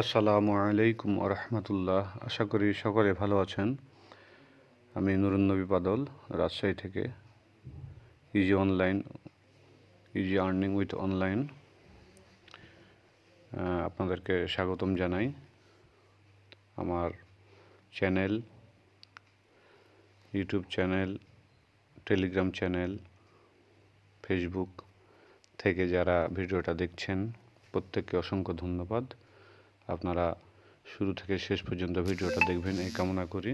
আসসালামু আলাইকুম রহমতুল্লাহ। আশা করি সকলে ভালো আছেন। আমি নুরুন্নবী বাদল, রাজশাহী থেকে। Easy online easy earning with online আপনাদেরকে স্বাগতম জানাই। আমার channel YouTube channel Telegram channel Facebook থেকে যারা ভিডিওটা দেখছেন, প্রত্যেককে অসংখ্য ধন্যবাদ। আপনারা শুরু থেকে শেষ পর্যন্ত ভিডিওটা দেখবেন, এই কামনা করি।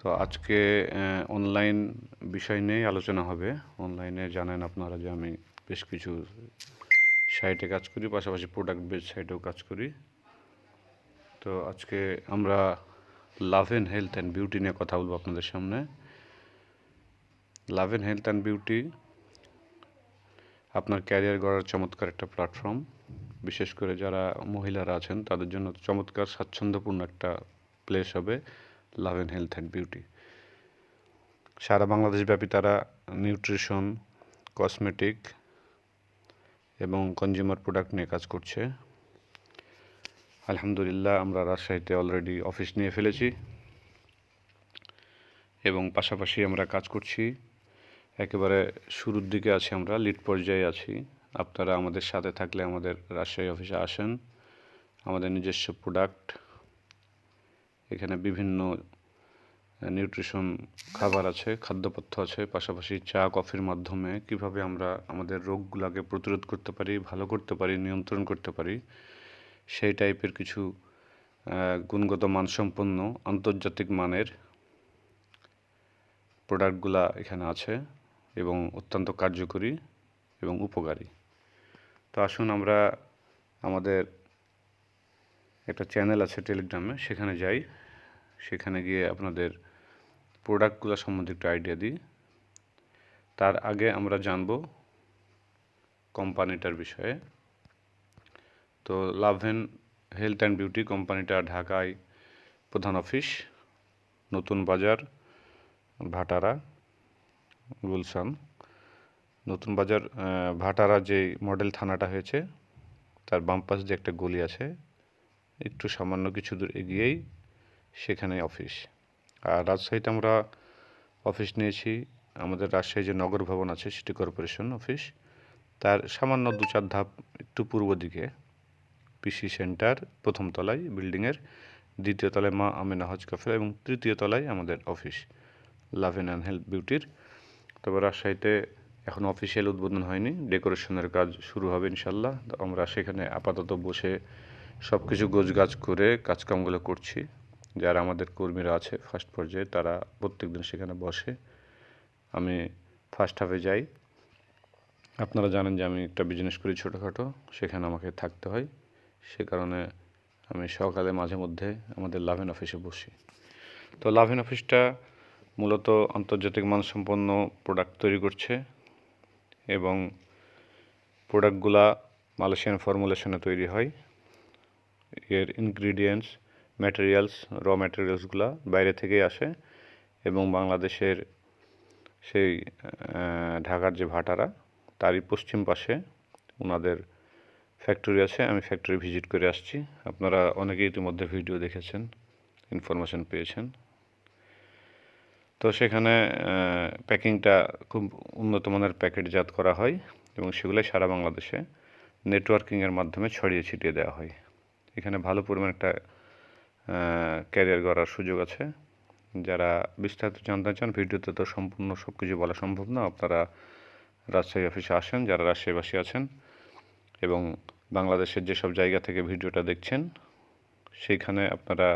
তো আজকে অনলাইন বিষয় নিয়েই আলোচনা হবে। অনলাইনে জানেন আপনারা যে আমি বেশ কিছু সাইটে কাজ করি, পাশাপাশি প্রোডাক্ট বেস সাইটেও কাজ করি। তো আজকে আমরা love and health and beauty নিয়ে কথা বলব আপনাদের সামনে। Love and health and beauty আপনার ক্যারিয়ার গড়ার চমৎকার একটা প্ল্যাটফর্ম বিশেষ করে যারা মহিলারা আছেন, তাদের জন্য চমৎকার, স্বাচ্ছন্দ্যপূর্ণ একটা প্লেস হবে love and health and beauty সারা বাংলাদেশ ব্যাপী তারা নিউট্রিশন কসমেটিক এবং কনজিউমার প্রোডাক্ট নিয়ে কাজ করছে। আলহামদুলিল্লাহ, আমরা রাজশাহীতে অলরেডি অফিস নিয়ে ফেলেছি এবং পাশাপাশি আমরা কাজ করছি। একেবারে শুরুর দিকে আছি আমরা লিড পর্যায়ে আছি। আপনারা আমাদের সাথে থাকলে আমাদের রাজশাহী অফিসে আসেন। আমাদের নিজস্ব প্রোডাক্ট এখানে বিভিন্ন নিউট্রিশন খাবার আছে, খাদ্যপথ্য আছে, পাশাপাশি চা, কফির মাধ্যমে কীভাবে আমরা আমাদের রোগগুলোকে প্রতিরোধ করতে পারি, ভালো করতে পারি, নিয়ন্ত্রণ করতে পারি, সেই টাইপের কিছু গুণগত মানসম্পন্ন, আন্তর্জাতিক মানের প্রোডাক্টগুলা এখানে আছে এবং অত্যন্ত কার্যকরী এবং উপকারী। তো আসুন আমরা আমাদের একটা চ্যানেল আছে টেলিগ্রামে সেখানে যাই। সেখানে গিয়ে আপনাদের প্রোডাক্টগুলো সম্বন্ধে একটু আইডিয়া দিই। তার আগে আমরা জানব কোম্পানিটার বিষয়ে। তো লাভেন হেলথ অ্যান্ড বিউটি কোম্পানিটা ঢাকায় প্রধান অফিস নতুন বাজার, ভাটারা, গুলশান। নতুন বাজার ভাটারা যে মডেল থানাটা হয়েছে, তার বাম পাশ যে একটা গলি আছে। একটু সামান্য কিছু দূর এগিয়েই সেখানে অফিস। আর রাজশাহীতে আমরা অফিস নিয়েছি। আমাদের রাজশাহী যে নগর ভবন আছে, সিটি কর্পোরেশন অফিস, তার সামান্য দু চার ধাপ একটু পূর্ব দিকে। পিসি সেন্টার, প্রথম তলায় বিল্ডিংয়ের, দ্বিতীয় তলায় মা আমেনা হজ কাফে এবং তৃতীয় তলায় আমাদের অফিস, লাভ অ্যান্ড হেলথ বিউটির। তবে রাজশাহীতে এখন অফিসিয়াল উদ্বোধন হয়নি ডেকোরেশনের কাজ শুরু হবে ইনশাল্লাহ আমরা সেখানে আপাতত বসে সব কিছু গোছগাছ করে কাজকামগুলো করছি। যারা আমাদের কর্মীরা আছে ফার্স্ট পর্যায়ে, তারা প্রত্যেক দিন সেখানে বসে। আমি ফার্স্ট হাফে যাই। আপনারা জানেন যে আমি একটা বিজনেস করি ছোটোখাটো, সেখানে আমাকে থাকতে হয়। সে কারণে আমি সকালে মাঝে মধ্যে আমাদের লাভেন অফিসে বসি। তো লাভেন অফিসটা মূলত আন্তর্জাতিক মানসম্পন্ন প্রোডাক্ট তৈরি করছে। এবং প্রোডাক্টগুলা মালয়েশিয়ান ফর্মুলেশনে তৈরি হয়। এর ইনগ্রিডিয়েন্টস ম্যাটেরিয়ালস র ম্যাটেরিয়ালসগুলা বাইরে থেকেই আসে এবং বাংলাদেশের সেই ঢাকার যে ভাটারা, তারই পশ্চিম পাশে ওনাদের ফ্যাক্টরি আছে। আমি ফ্যাক্টরি ভিজিট করে আসছি। আপনারা অনেকেই ইতিমধ্যে ভিডিও দেখেছেন ইনফরমেশন পেয়েছেন। তো সেখানে প্যাকিংটা খুব উন্নত মানের প্যাকেটজাত করা হয় এবং সেগুলো সারা বাংলাদেশে নেটওয়ার্কিংয়ের মাধ্যমে ছড়িয়ে ছিটিয়ে দেওয়া হয়। এখানে ভালো পরিমাণ একটা ক্যারিয়ার গড়ার সুযোগ আছে। যারা বিস্তারিত জানতে চান, ভিডিওতে তো সম্পূর্ণ সব কিছু বলা সম্ভব না। আপনারা রাজশাহী অফিসে আসেন, যারা রাজশাহীবাসী আছেন এবং বাংলাদেশের যেসব জায়গা থেকে ভিডিওটা দেখছেন সেইখানে আপনারা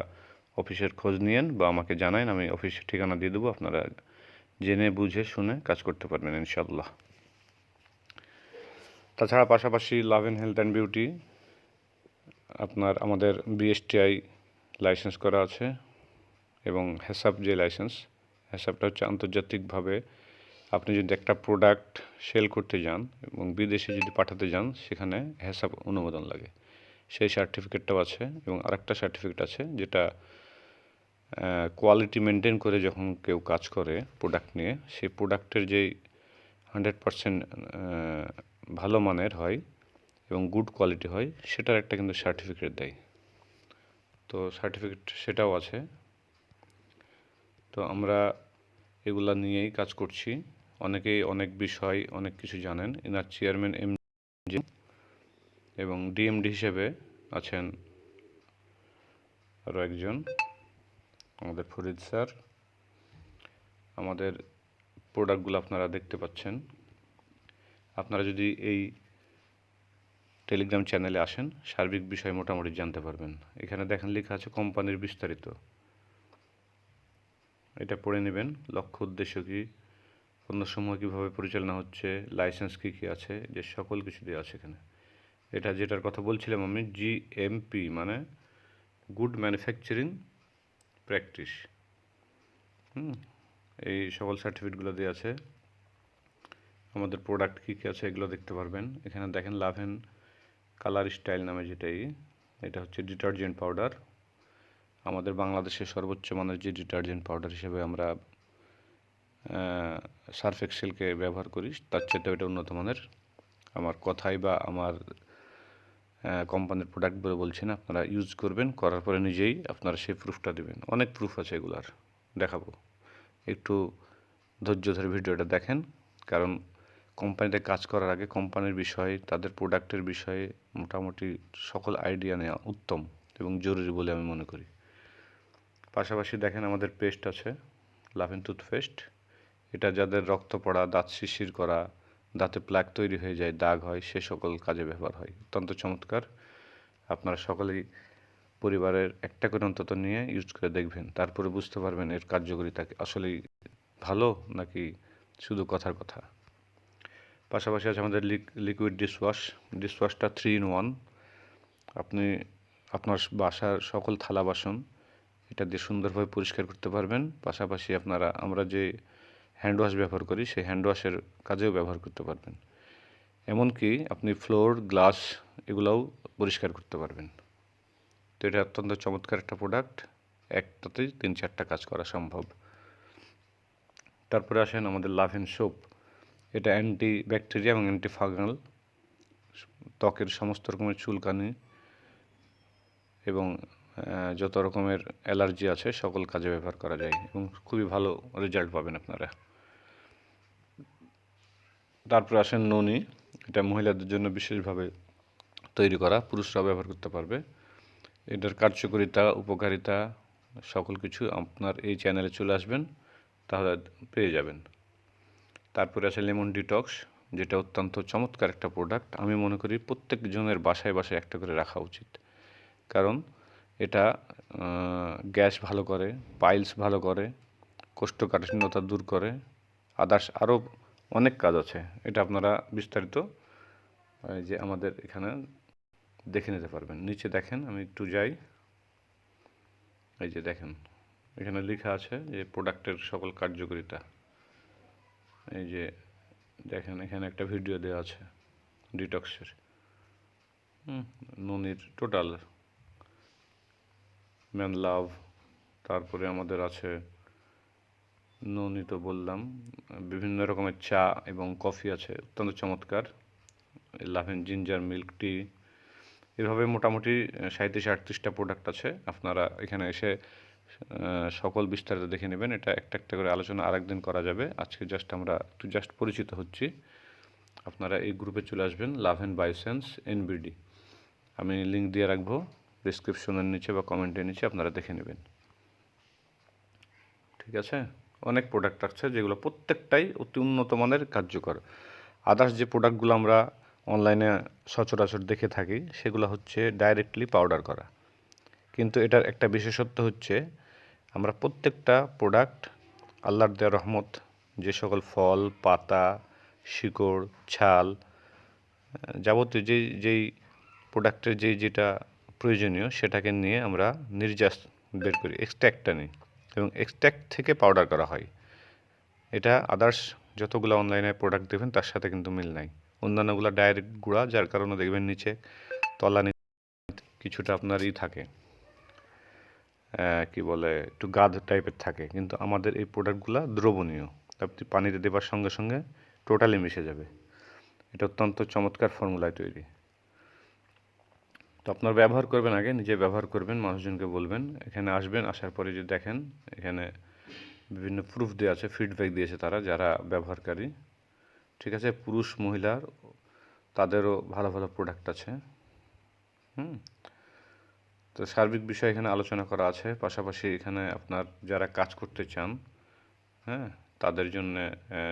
অফিসের খোঁজ নিয়েন বা আমাকে জানান আমি অফিসের ঠিকানা দিয়ে দেবো, আপনারা জেনে বুঝে শুনে কাজ করতে পারবেন ইনশাল্লাহ তাছাড়া পাশাপাশি love and health and beauty আপনার আমাদের বিএসটিআই লাইসেন্স করা আছে এবং হেসাব যে লাইসেন্স হেসাবটা হচ্ছে আন্তর্জাতিকভাবে আপনি যদি একটা প্রোডাক্ট সেল করতে যান এবং বিদেশে যদি পাঠাতে যান, সেখানে হেসাব অনুমোদন লাগে। সেই সার্টিফিকেটটাও আছে এবং আরেকটা সার্টিফিকেট আছে যেটা কোয়ালিটি মেনটেন করে যখন কেউ কাজ করে প্রোডাক্ট নিয়ে, সেই প্রোডাক্টের যেই হান্ড্রেড পারসেন্ট ভালো মানের হয় এবং গুড কোয়ালিটি হয়, সেটার একটা কিন্তু সার্টিফিকেট দেয়। তো সার্টিফিকেট সেটাও আছে। তো আমরা এগুলা নিয়েই কাজ করছি। অনেকেই অনেক বিষয়, অনেক কিছু জানেন। এনার চেয়ারম্যান এম এবং ডিএমডি হিসেবে আছেন আরও একজন। আমাদের ফরিদ স্যার। আমাদের প্রোডাক্টগুলো আপনারা দেখতে পাচ্ছেন। আপনারা যদি এই টেলিগ্রাম চ্যানেলে আসেন, সার্বিক বিষয় মোটামুটি জানতে পারবেন। এখানে দেখেন লেখা আছে কোম্পানির বিস্তারিত। এটা পড়ে নেবেন, লক্ষ্য উদ্দেশ্য কী, পণ্যসমূহ কীভাবে পরিচালনা হচ্ছে লাইসেন্স কী কী আছে, যে সকল কিছু দেওয়া আছে এখানে। এটা যেটার কথা বলছিলাম আমি জিএমপি মানে গুড ম্যানুফ্যাকচারিং প্র্যাকটিস। হুম, এই সকল সার্টিফিকেটগুলো দেওয়া আছে। আমাদের প্রোডাক্ট কী কী আছে এগুলো দেখতে পারবেন। এখানে দেখেন লাভেন কালার স্টাইল নামে যেটাই, এটা হচ্ছে ডিটারজেন্ট পাউডার। আমাদের বাংলাদেশের সর্বোচ্চ মানের যে ডিটারজেন্ট পাউডার হিসেবে আমরা সার্ফ এক্সেলকে ব্যবহার করি, তার চেয়ে এটা উন্নত মানের। আমার কথাই বা আমার কোম্পানির প্রোডাক্ট বলে বলছি না আপনারা ইউজ করবেন, করার পরে নিজেই আপনারা সেই প্রুফটা দেবেন। অনেক প্রুফ আছে এগুলার, দেখাবো। একটু ধৈর্য ধরে ভিডিওটা দেখেন, কারণ কোম্পানিতে কাজ করার আগে কোম্পানির বিষয়ে, তাদের প্রোডাক্টের বিষয়ে মোটামুটি সকল আইডিয়া নেওয়া উত্তম এবং জরুরি বলে আমি মনে করি। পাশাপাশি দেখেন আমাদের পেস্ট আছে লাভেন টুথপেস্ট এটা যাদের রক্ত পড়া, দাঁত শিশির করা দাঁতে প্লাক তৈরি হয়ে যায়, দাগ হয়, সে সকল কাজে ব্যবহার হয়। অত্যন্ত চমৎকার। আপনারা সকলেই পরিবারের একটা করে অন্তত নিয়ে ইউজ করে দেখবেন। তারপরে বুঝতে পারবেন এর কার্যকরিতা আসলেই ভালো নাকি শুধু কথার কথা। পাশাপাশি আছে আমাদের লিকুইড ডিশওয়াশ ডিশওয়াশটা থ্রি ইন ওয়ান আপনি আপনার বাসার সকল থালা বাসন এটা দিয়ে সুন্দরভাবে পরিষ্কার করতে পারবেন। পাশাপাশি আপনারা, আমরা যে হ্যান্ড ওয়াশ ব্যবহার করি, সেই হ্যান্ড ওয়াশের কাজেও ব্যবহার করতে পারবেন। এমনকি আপনি ফ্লোর গ্লাস এগুলোও পরিষ্কার করতে পারবেন। তো এটা অত্যন্ত চমৎকার একটা প্রোডাক্ট একটাতেই তিন চারটা কাজ করা সম্ভব। তারপরে আসেন আমাদের লাভ লাভেন সোপ এটা অ্যান্টি ব্যাকটেরিয়া এবং অ্যান্টি ফাঙ্গাল ত্বকের সমস্ত রকমের চুলকানি এবং যত রকমের অ্যালার্জি আছে, সকল কাজে ব্যবহার করা যায় এবং খুবই ভালো রেজাল্ট পাবেন আপনারা। তারপরে আসেন ননি। এটা মহিলাদের জন্য বিশেষভাবে তৈরি করা। পুরুষরাও ব্যবহার করতে পারবে। এটার কার্যকারিতা, উপকারিতা সকল কিছু আপনার এই চ্যানেলে চলে আসবেন, তাহলে পেয়ে যাবেন। তারপরে আছে লেমন ডিটক্স, যেটা অত্যন্ত চমৎকার একটা প্রোডাক্ট আমি মনে করি প্রত্যেক জনের বাসায় বাসায় একটা করে রাখা উচিত। কারণ এটা গ্যাস ভালো করে পাইলস ভালো করে, কোষ্ঠকাঠিন্যতা দূর করে আদার্স আরও অনেক কাজ আছে। এটা আপনারা বিস্তারিত যে আমাদের এখানে দেখে নিতে পারবেন। নিচে দেখেন, আমি একটু যাই। এই যে দেখেন, এখানে লেখা আছে যে প্রোডাক্টের সকল কার্যকারিতা। এই যে দেখেন, এখানে একটা ভিডিও দেওয়া আছে ডিটক্সের। ননির টোটাল ম্যান লাভ। তারপরে আমাদের আছে ননি তো বললাম। বিভিন্ন রকমের চা এবং কফি আছে, অত্যন্ত চমৎকার। Loven ginger milk tea. এভাবে মোটামুটি সাঁত্রিশ আটত্রিশটা প্রোডাক্ট আছে। আপনারা এখানে এসে সকল বিস্তারিত দেখে নেবেন। এটা একটা একটা করে আলোচনা আরেকদিন করা যাবে। আজকে জাস্ট আমরা একটু জাস্ট পরিচিত হচ্ছি। আপনারা এই গ্রুপে চলে আসবেন লাভ অ্যান্ড বাইসেন্স এনবিডি। আমি লিঙ্ক দিয়ে রাখব ডিসক্রিপশনের নিচে বা কমেন্টের নিচে আপনারা দেখে নেবেন। ঠিক আছে? অনেক প্রোডাক্ট আছে যেগুলো প্রত্যেকটাই অতি উন্নত মানের কার্যকর। আদার্স যে প্রোডাক্টগুলো আমরা অনলাইনে সচরাচর দেখে থাকি, সেগুলো হচ্ছে ডাইরেক্টলি পাউডার করা। কিন্তু এটার একটা বিশেষত্ব হচ্ছে, আমরা প্রত্যেকটা প্রোডাক্ট আল্লাহর দেয়া রহমত, যে সকল ফল, পাতা, শিকড়, ছাল, যাবতীয় যেই যেই প্রোডাক্টের যেই যেটা প্রয়োজনীয়, সেটাকে নিয়ে আমরা নির্যাস বের করি এক্সট্র্যাক্টটা নিই। এবং এক্সট্যাক্ট থেকে পাউডার করা হয়। এটা আদার্স যতগুলো অনলাইনে প্রোডাক্ট দেবেন তার সাথে কিন্তু মিল নাই। অন্যান্যগুলো ডাইরেক্ট গুঁড়া, যার কারণে দেখবেন নিচে তলা কিছুটা আপনার ই থাকে। কি বলে, একটু গাদ টাইপের থাকে। কিন্তু আমাদের এই প্রোডাক্টগুলো দ্রবণীয়। আপনি পানিতে দেবার সঙ্গে সঙ্গে টোটালি মিশে যাবে। এটা অত্যন্ত চমৎকার ফর্মুলায় তৈরি। তো আপনার ব্যবহার করবেন আগে, নিজে ব্যবহার করবেন, মানুষজনকে বলবেন। এখানে আসবেন, আসার পরে যদি দেখেন, এখানে বিভিন্ন প্রুফ দেওয়া আছে ফিডব্যাক দিয়েছে তারা যারা ব্যবহারকারী। ঠিক আছে, পুরুষ, মহিলার, তাদেরও ভালো ভালো প্রোডাক্ট আছে। হুম? তো সার্বিক বিষয় এখানে আলোচনা করা আছে। পাশাপাশি এখানে আপনার যারা কাজ করতে চান হ্যাঁ তাদের জন্য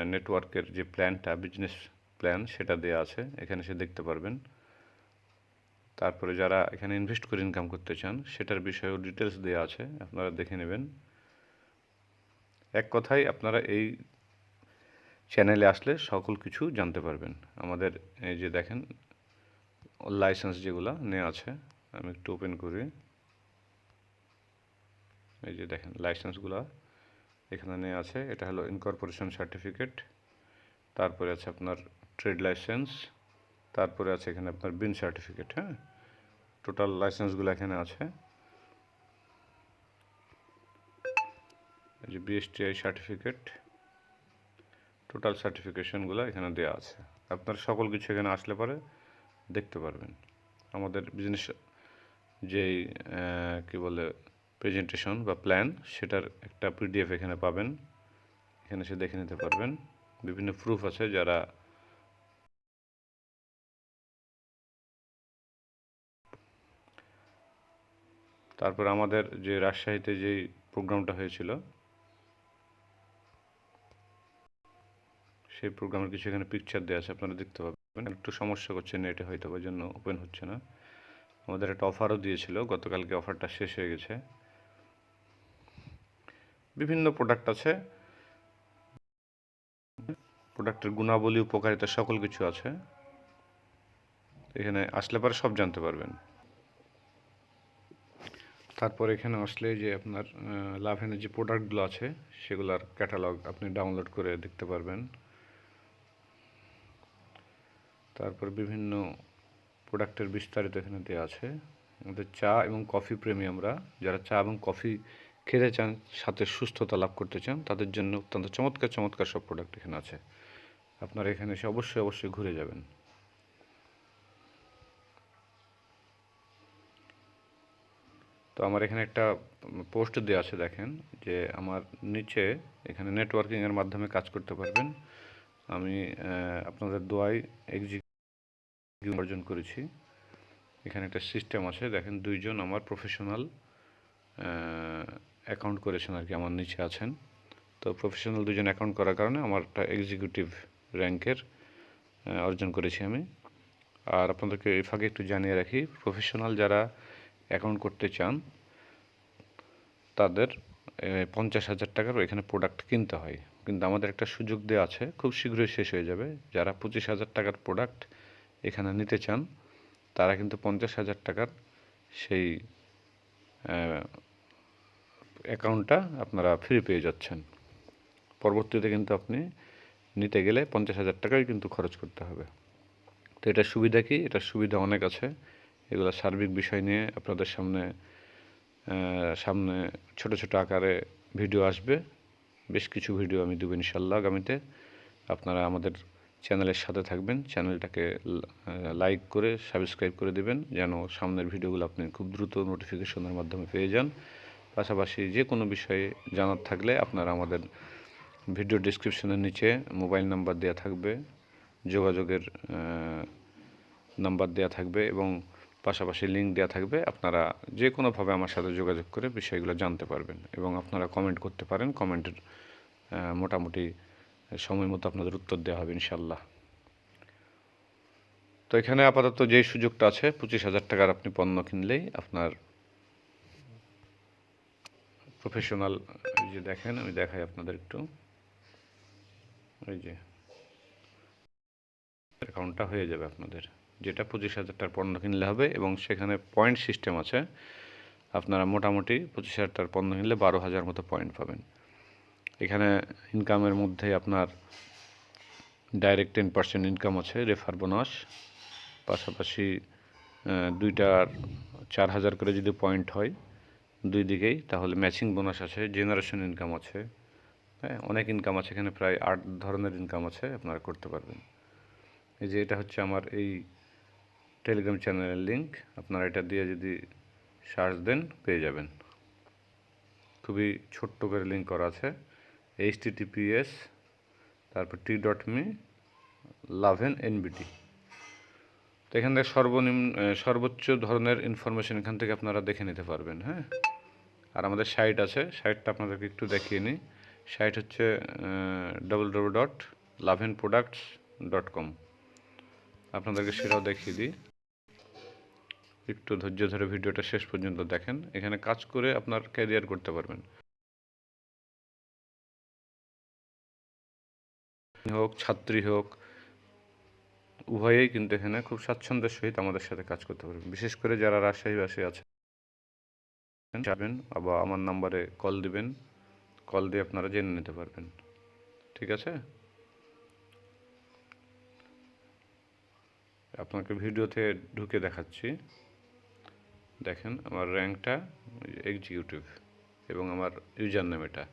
নেটওয়ার্কের যে প্ল্যানটা বিজনেস প্ল্যান সেটা দেওয়া আছে। এখানে সে দেখতে পারবেন। তারপরে যারা এখানে ইনভেস্ট করে ইনকাম করতে চান, সেটার বিষয়েও ডিটেলস দেওয়া আছে, আপনারা দেখে নেবেন। এক কথায় আপনারা এই চ্যানেলে আসলে সকল কিছু জানতে পারবেন। আমাদের এই যে দেখেন লাইসেন্স যেগুলো নেওয়া আছে, আমি একটু ওপেন করি। এই যে দেখেন লাইসেন্সগুলো এখানে নেওয়া আছে। এটা হলো ইনকর্পোরেশন সার্টিফিকেট তারপরে আছে আপনার ট্রেড লাইসেন্স তারপরে আছে এখানে আপনার বিন সার্টিফিকেট হ্যাঁ? টোটাল লাইসেন্সগুলো এখানে আছে। যে বিএসটিআই সার্টিফিকেট, টোটাল সার্টিফিকেশনগুলো এখানে দেওয়া আছে। আপনার সকল কিছু এখানে আসলে পরে দেখতে পারবেন। আমাদের বিজনেস যেই কি বলে প্রেজেন্টেশন বা প্ল্যান সেটার একটা পিডিএফ এখানে পাবেন। এখানে সে দেখে নিতে পারবেন। বিভিন্ন প্রুফ আছে যারা তারপর আমাদের যে রাজশাহীতে যেই প্রোগ্রামটা হয়েছিল, সেই প্রোগ্রামের কিছু এখানে পিকচার দেওয়া আছে, আপনারা দেখতে পাবেন। একটু সমস্যা করছে নেটে হয়তো ওই জন্য ওপেন হচ্ছে না। আমাদের একটা অফারও দিয়েছিল, গতকালকে অফারটা শেষ হয়ে গেছে। বিভিন্ন প্রোডাক্ট আছে। প্রোডাক্টের গুণাবলী, উপকারিতা সকল কিছু আছে। এখানে আসলে পরে সব জানতে পারবেন। তারপর এখানে আসলে যে আপনার লাভেনের যে প্রোডাক্টগুলো আছে সেগুলোর ক্যাটালগ আপনি ডাউনলোড করে দেখতে পারবেন। তারপর বিভিন্ন প্রোডাক্টের বিস্তারিত এখানে দেওয়া আছে। আমাদের চা এবং কফি প্রেমী আমরা যারা চা এবং কফি খেতে চান, সাথে সুস্থতা লাভ করতে চান, তাদের জন্য অত্যন্ত চমৎকার চমৎকার সব প্রোডাক্ট এখানে আছে। আপনারা এখানে এসে অবশ্যই অবশ্যই ঘুরে যাবেন। তো আমার এখানে একটা পোস্ট দেওয়া আছে, দেখেন, যে আমার নিচে এখানে নেটওয়ার্কিংয়ের মাধ্যমে কাজ করতে পারবেন। আমি আপনাদের দোয়াই এক্সিকিউটিভ অর্জন করেছি। এখানে একটা সিস্টেম আছে, দেখেন, দুইজন আমার প্রফেশনাল অ্যাকাউন্ট করেছেন আর কি, আমার নিচে আছেন। তো প্রফেশনাল দুজন অ্যাকাউন্ট করার কারণে আমার একটা এক্সিকিউটিভ র্যাঙ্কের অর্জন করেছি আমি। আর আপনাদেরকে এই ফাঁকে একটু জানিয়ে রাখি প্রফেশনাল যারা অ্যাকাউন্ট করতে চান, তাদের পঞ্চাশ হাজার টাকার এখানে প্রোডাক্ট কিনতে হয়। কিন্তু আমাদের একটা সুযোগ দেওয়া আছে, খুব শীঘ্রই শেষ হয়ে যাবে। যারা পঁচিশ হাজার টাকার প্রোডাক্ট এখানে নিতে চান, তারা কিন্তু পঞ্চাশ হাজার টাকার সেই অ্যাকাউন্টটা আপনারা ফ্রি পেয়ে যাচ্ছেন। পরবর্তীতে কিন্তু আপনি নিতে গেলে পঞ্চাশ হাজার টাকাই কিন্তু খরচ করতে হবে। তো এটার সুবিধা কি? এটার সুবিধা অনেক আছে। এগুলো সার্বিক বিষয় নিয়ে আপনাদের সামনে সামনে ছোট ছোট আকারে ভিডিও আসবে। বেশ কিছু ভিডিও আমি দেবো ইনশাল্লাহ আগামীতে। আপনারা আমাদের চ্যানেলের সাথে থাকবেন। চ্যানেলটাকে লাইক করে, সাবস্ক্রাইব করে দেবেন, যেন সামনের ভিডিওগুলো আপনি খুব দ্রুত নোটিফিকেশনের মাধ্যমে পেয়ে যান। পাশাপাশি যে কোনো বিষয়ে জানার থাকলে আপনারা আমাদের ভিডিও ডিসক্রিপশনের নিচে মোবাইল নাম্বার দেওয়া থাকবে, যোগাযোগের নাম্বার দেওয়া থাকবে এবং পাশাপাশি লিঙ্ক দেওয়া থাকবে। আপনারা যে কোনোভাবে আমার সাথে যোগাযোগ করে বিষয়গুলো জানতে পারবেন এবং আপনারা কমেন্ট করতে পারেন। কমেন্টের মোটামুটি সময় মতো আপনাদের উত্তর দেওয়া হবে ইনশাল্লাহ তো এখানে আপাতত যেই সুযোগটা আছে, পঁচিশ হাজার টাকার আপনি পণ্য কিনলেই আপনার প্রফেশনাল যে দেখেন, আমি দেখাই আপনাদের একটু। ওই যে অ্যাকাউন্টটা হয়ে যাবে আপনাদের। যেটা পঁচিশ হাজার টাকার পণ্য কিনলে হবে এবং সেখানে পয়েন্ট সিস্টেম আছে। আপনারা মোটামুটি পঁচিশ হাজার টাকার পণ্য কিনলে বারো হাজার মতো পয়েন্ট পাবেন। এখানে ইনকামের মধ্যে আপনার ডাইরেক্ট টেন পার্সেন্ট ইনকাম আছে রেফার বোনাস পাশাপাশি দুইটার চার হাজার করে যদি পয়েন্ট হয় দুই দিকেই, তাহলে ম্যাচিং বোনাস আছে জেনারেশন ইনকাম আছে। হ্যাঁ অনেক ইনকাম আছে, এখানে প্রায় আট ধরনের ইনকাম আছে, আপনারা করতে পারবেন। এই যে এটা হচ্ছে আমার এই টেলিগ্রাম চ্যানেলের লিঙ্ক আপনারা এটা দিয়ে যদি সার্চ দেন, পেয়ে যাবেন। খুবই ছোট্ট করে লিঙ্ক করা আছে এইচ টিটিপিএস তারপর T dot me love and NBT তো এখান থেকে সর্বনিম্ন সর্বোচ্চ ধরনের ইনফরমেশন এখান থেকে আপনারা দেখে নিতে পারবেন হ্যাঁ? আর আমাদের সাইট আছে সাইটটা আপনাদেরকে একটু দেখিয়ে নিই। সাইট হচ্ছে double double dot Loven products dot com আপনাদেরকে সেটাও দেখিয়ে দিই। একটু ধৈর্য ধরে ভিডিওটা শেষ পর্যন্ত দেখেন। এখানে কাজ করে আপনার ক্যারিয়ার করতে পারবেন। হোক, ছাত্রী হোক, উভয়েই কিন্তু এখানে খুব স্বাচ্ছন্দ্যের সহিত আমাদের সাথে কাজ করতে পারবেন। বিশেষ করে যারা রাজশাহীবাসী আছে যাবেন বা আমার নাম্বারে কল দিবেন কল দিয়ে আপনারা জেনে নিতে পারবেন। ঠিক আছে? আপনাকে ভিডিওতে ঢুকে দেখাচ্ছি। দেখেন, আমার র্যাঙ্কটা এক্সিকিউটিভ এবং আমার ইউজার নেম এটা।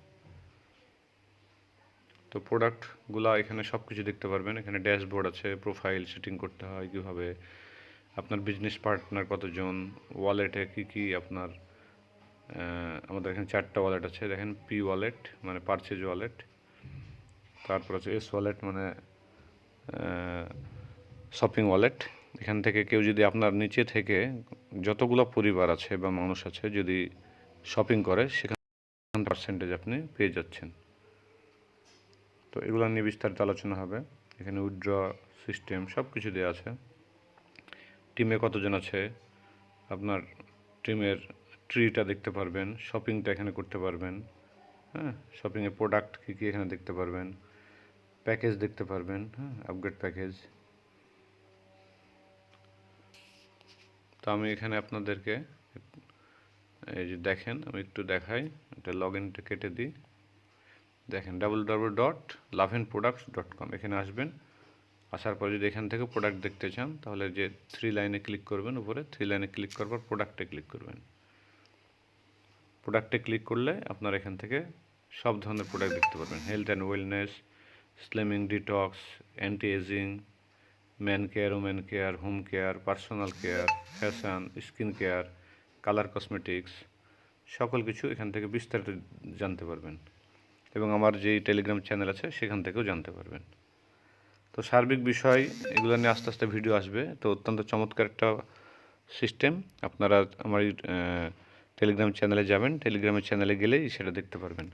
তো প্রোডাক্টগুলো এখানে সব কিছু দেখতে পারবেন। এখানে ড্যাশবোর্ড আছে প্রোফাইল সেটিং করতে হয় কীভাবে, আপনার বিজনেস পার্টনার কতজন ওয়ালেটে কী কী আপনার আমাদের এখানে চারটা ওয়ালেট আছে। দেখেন পি ওয়ালেট মানে পারচেজ ওয়ালেট তারপর আছে এস ওয়ালেট মানে শপিং ওয়ালেট এখান থেকে কেউ যদি আপনার নিচে থেকে যতগুলো পরিবার আছে বা মানুষ আছে যদি শপিং করে, সেখান পার্সেন্টেজ আপনি পেয়ে যাচ্ছেন। তো এগুলো নিয়ে বিস্তারিত আলোচনা হবে। এখানে উইথড্র সিস্টেম সব কিছু দেওয়া আছে টিমে কতজন আছে? আপনার টিমের ট্রিটা দেখতে পারবেন শপিংটা এখানে করতে পারবেন। হ্যাঁ শপিংয়ের প্রোডাক্ট কী কী এখানে দেখতে পারবেন। প্যাকেজ দেখতে পারবেন হ্যাঁ আপগ্রেড প্যাকেজ তো আমি এখানে আপনাদেরকে এই যে দেখেন, আমি একটু দেখাই এটা লগ ইনটা কেটে দিই। দেখেন double double dot Loven products dot com এখানে আসবেন। আসার পর যদি এখান থেকে প্রোডাক্ট দেখতে চান, তাহলে যে থ্রি লাইনে ক্লিক করবেন উপরে থ্রি লাইনে ক্লিক করার পর প্রোডাক্টে ক্লিক করবেন। প্রোডাক্টে ক্লিক করলে আপনার এখান থেকে সব ধরনের প্রোডাক্ট দেখতে পারবেন। Health and wellness slimming detox anti ageing man care women care home care personal care fashion skin care colour cosmetics সকল কিছু এখান থেকে বিস্তারিত জানতে পারবেন। এবং আমার যেই টেলিগ্রাম চ্যানেল আছে, সেখান থেকেও জানতে পারবেন। তো সার্বিক বিষয়, এগুলো নিয়ে আস্তে আস্তে ভিডিও আসবে। তো অত্যন্ত চমৎকার একটা সিস্টেম আপনারা আমার টেলিগ্রাম চ্যানেলে যাবেন। টেলিগ্রামের চ্যানেলে গেলেই সেটা দেখতে পারবেন।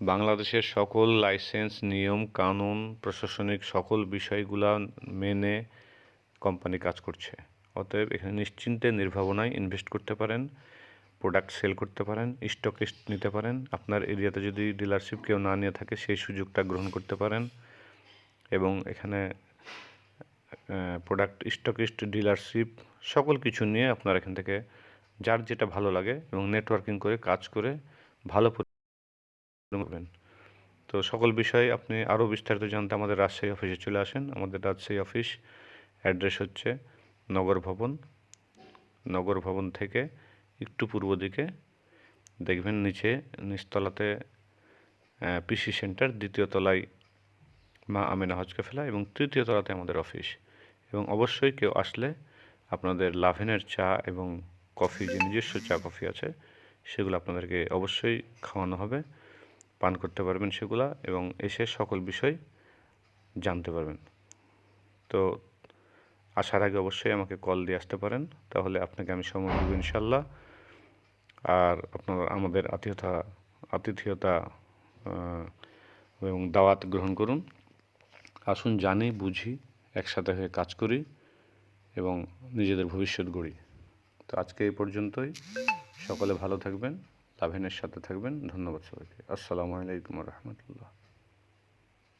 বাংলাদেশের সকল লাইসেন্স, নিয়ম, কানুন, প্রশাসনিক সকল বিষয়গুলা মেনে কোম্পানি কাজ করছে। অতএব এখানে নিশ্চিন্তে, নির্ভাবনায় ইনভেস্ট করতে পারেন প্রোডাক্ট সেল করতে পারেন স্টক নিতে পারেন। আপনার এরিয়াতে যদি ডিলারশিপ কেউ না নিয়ে থাকে, সেই সুযোগটা গ্রহণ করতে পারেন। এবং এখানে প্রোডাক্ট স্টকিস্ট ডিলারশিপ সকল কিছু নিয়ে আপনার এখান থেকে, যার যেটা ভালো লাগে এবং নেটওয়ার্কিং করে, কাজ করে, ভালো করবেন তো সকল বিষয়ে আপনি আরও বিস্তারিত জানতে আমাদের রাজশাহী অফিসে চলে আসেন। আমাদের রাজশাহী অফিস অ্যাড্রেস হচ্ছে নগর ভবন। নগর ভবন থেকে একটু পূর্ব দিকে দেখবেন নিচে নিচতলাতে পিসি সেন্টার, দ্বিতীয় তলায় মা আমিনা হজ কাফেলা এবং তৃতীয় তলাতে আমাদের অফিস এবং অবশ্যই কেউ আসলে আপনাদের লাভেনের চা এবং কফি, যে নিজস্ব চা, কফি আছে, সেগুলো আপনাদেরকে অবশ্যই খাওয়ানো হবে। পান করতে পারবেন সেগুলা এবং এসে সকল বিষয় জানতে পারবেন। তো আসার আগে অবশ্যই আমাকে কল দিয়ে আসতে পারেন, তাহলে আপনাকে আমি সময় দেবো ইনশাল্লাহ আর আপনার আমাদের আতিথ্যতা আতিথেয়তা এবং দাওয়াত গ্রহণ করুন। আসুন, জানি, বুঝি, একসাথে হয়ে কাজ করি এবং নিজেদের ভবিষ্যৎ গড়ি। তো আজকে এই পর্যন্তই। সকলে ভালো থাকবেন। লাভেনের সাথে থাকবেন। ধন্যবাদ সবাইকে। আসসালামু আলাইকুম রহমতুল্লাহ।